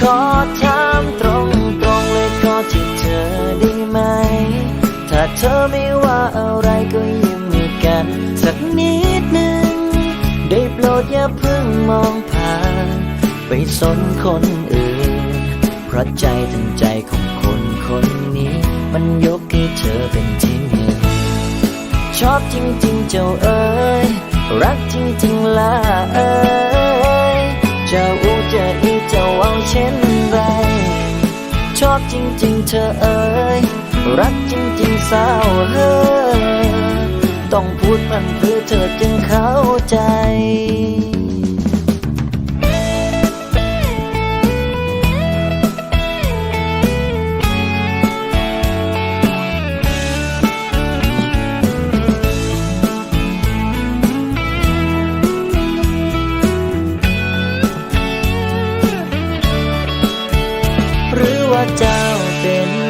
ขอถามตรงตรงๆเลยขอที่เธอได้ไหม ถ้าเธอไม่ว่าอะไรก็ยิ้มให้กัน สักนิดหนึ่ง ได้โปรดอย่าเพิ่งมองผ่าน ไปสนคนอื่น เพราะใจทั้งใจของคนคนนี้ มันยกให้เธอเป็นที่หนึ่งชอบจริงๆเจ้าเอ๋ยรักจริงๆล่ะเอ๋ย จะอูจะอีจะวางเช่นไร ชอบจริงๆเธอเอ๋ยรักจริงๆสาวเฮ้ยต้องพูดมันเพื่อเธอจึงเข้าใจ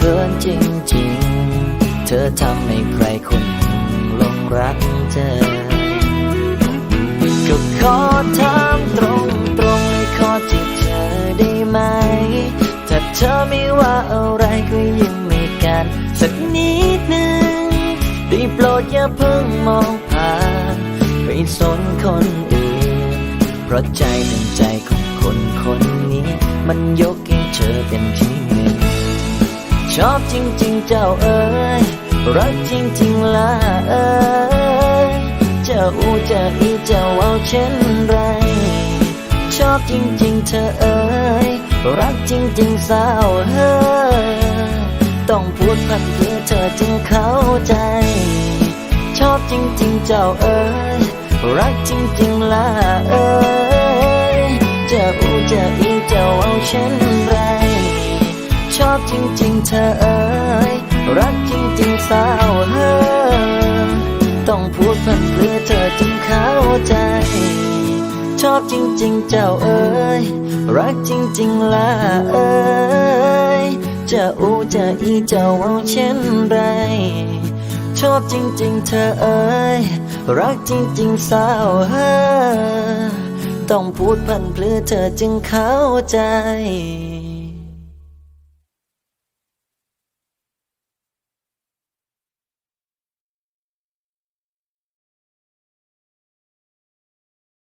เขินจริงๆ เธอทำให้ใครคนหลงรักเธอ ก็ขอถามตรงตรงๆเลยขอที่เธอได้ไหม ถ้าเธอไม่ว่าอะไรก็ยิ้มให้กัน สักนิดหนึ่งได้โปรดอย่าเพิ่งมองผ่านไปสนคนอื่น เพราะใจเป็นใจของคนคนนี้ มันยกให้เธอเป็นที่ ชอบจริงๆเจ้าเอ๋ยรักจริงๆล่ะเอ๋ยเจ้าอูเจะอีเจ้าเอาเช่นไร ชอบจริงๆเธอเอ๋ยรักจริงๆสาวเฮ้ยต้องพูดพันเพื่อเธอจึงเข้าใจ ชอบจริงๆเจ้าเอ๋ยรักจริงๆล่ะเอ๋ยเจะอูเจะอีเจ้าเอาเช่นไร อบจริงๆเธอเอ๋ยรักจริงๆสาวเฮ้ยต้องพูดพันเพื่อเธอจึงเข้าใจ ชอบจริงๆเจ้าเอ๋ยรักจริงๆล่ะเอ๋ยจะอูจะอีเจ้าเอาเช่นไร ชอบจริงๆเธอเอ๋ยรักจริงๆสาวเฮ้ยต้องพูดพันเพื่อเธอจึงเข้าใจ